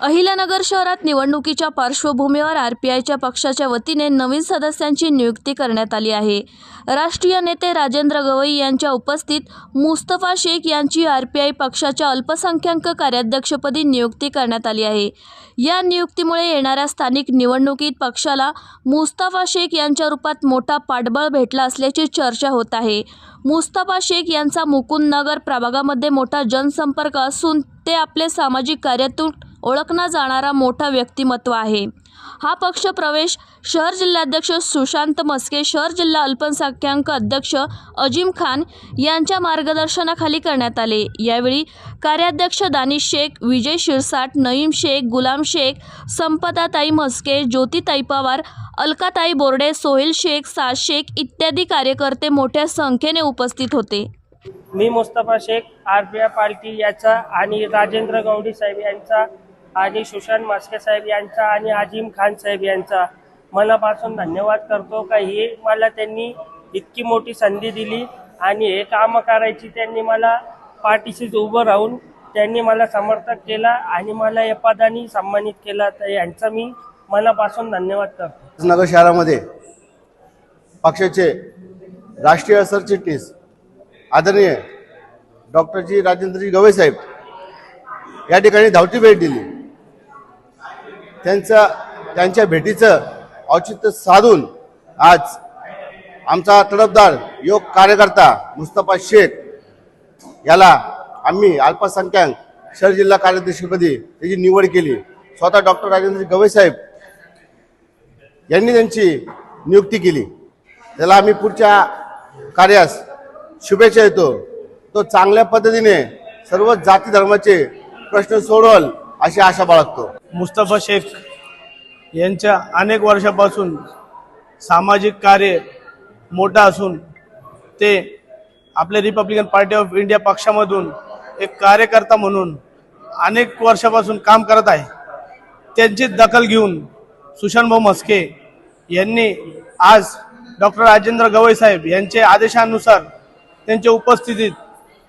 अहिल्यानगर शहरात निवडणुकीच्या पार्श्वभूमीवर आरपीआयच्या पक्षाच्या वतीने नवीन सदस्यांची नियुक्ती करण्यात आली आहे. राष्ट्रीय नेते राजेंद्र गवई यांच्या उपस्थित मुस्तफा शेख यांची आरपीआय पक्षाच्या अल्पसंख्याक कार्याध्यक्षपदी नियुक्ती करण्यात आली आहे. या नियुक्तीमुळे येणाऱ्या स्थानिक निवडणुकीत पक्षाला मुस्तफा शेख यांच्या रूपात मोठा पाठबळ भेटला असल्याची चर्चा होत आहे. मुस्तफा शेख यांचा मुकुंदनगर प्रभागामध्ये मोठा जनसंपर्क असून ते आपले सामाजिक कार्यातून ओळखला जाणारा मोठा व्यक्तिमत्व आहे. हा पक्ष प्रवेश शहर जिल्हाध्यक्ष सुशांत मस्के शहर जिल्हा अल्पसंख्याक अध्यक्ष अजिम खान यांच्या मार्गदर्शनाखाली करण्यात आले. यावेळी कार्याध्यक्ष दानिश शेख विजय शिरसाट नईम शेख गुलाम शेख संपदाताई मस्के ज्योतिताई पवार अलकाताई बोर्डे सोहेल शेख साज शेख इत्यादी कार्यकर्ते मोठ्या संख्येने उपस्थित होते. मी Mustafa Shaikh R P I party याचा आणि राजेंद्र गौडी साहेब यांचा आणि सुशांत मास्के साहेब यांचा आणि आजिम खान साहेब यांचा मनापासून धन्यवाद करतो का हे मला त्यांनी इतकी मोठी संधी दिली आणि हे कामं करायची त्यांनी मला पाठीशीच उभं राहून त्यांनी मला समर्थक केला आणि मला या पदाने सन्मानित केला. तर यांचा मी मनापासून धन्यवाद करतो. नगर शहरामध्ये पक्षाचे राष्ट्रीय सरचिटणीस आदरणीय डॉक्टरजी राजेंद्रजी गवई साहेब या ठिकाणी धावती भेट दिली. त्यांचं त्यांच्या भेटीचं औचित्य साधून आज आमचा तडफदार योग कार्यकर्ता मुस्तफा शेख याला आम्ही अल्पसंख्याक शहर जिल्हा कार्याध्यक्षपदी त्याची निवड केली. स्वतः डॉक्टर राजेंद्र गवई साहेब यांनी त्यांची नियुक्ती केली. त्याला आम्ही पुढच्या कार्यास शुभेच्छा देतो. तो चांगल्या पद्धतीने सर्व जाती धर्माचे प्रश्न सोडवल. अशी आशा बाळगतो. मुस्तफा शेख यांच्या अनेक वर्षापासून सामाजिक कार्य मोठा असून ते आपल्या रिपब्लिकन पार्टी ऑफ इंडिया पक्षामधून एक कार्यकर्ता म्हणून अनेक वर्षापासून काम करत आहे. त्यांची दखल घेऊन सुशांतभाऊ मस्के यांनी आज डॉक्टर राजेंद्र गवई साहेब यांच्या आदेशानुसार त्यांच्या उपस्थितीत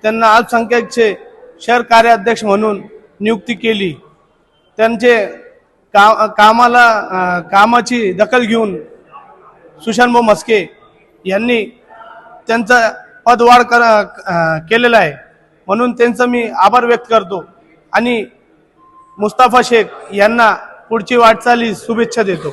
त्यांना अल्पसंख्याकचे शहर कार्याध्यक्ष म्हणून नियुक्ती केली. त्यांचे का कामाला कामाची दखल घेऊन सुशांतभाऊ मस्के यांनी त्यांचा पदवाढ कर केलेला आहे. म्हणून त्यांचं मी आभार व्यक्त करतो. आणि मुस्ताफा शेख यांना पुढची वाटचाली शुभेच्छा देतो.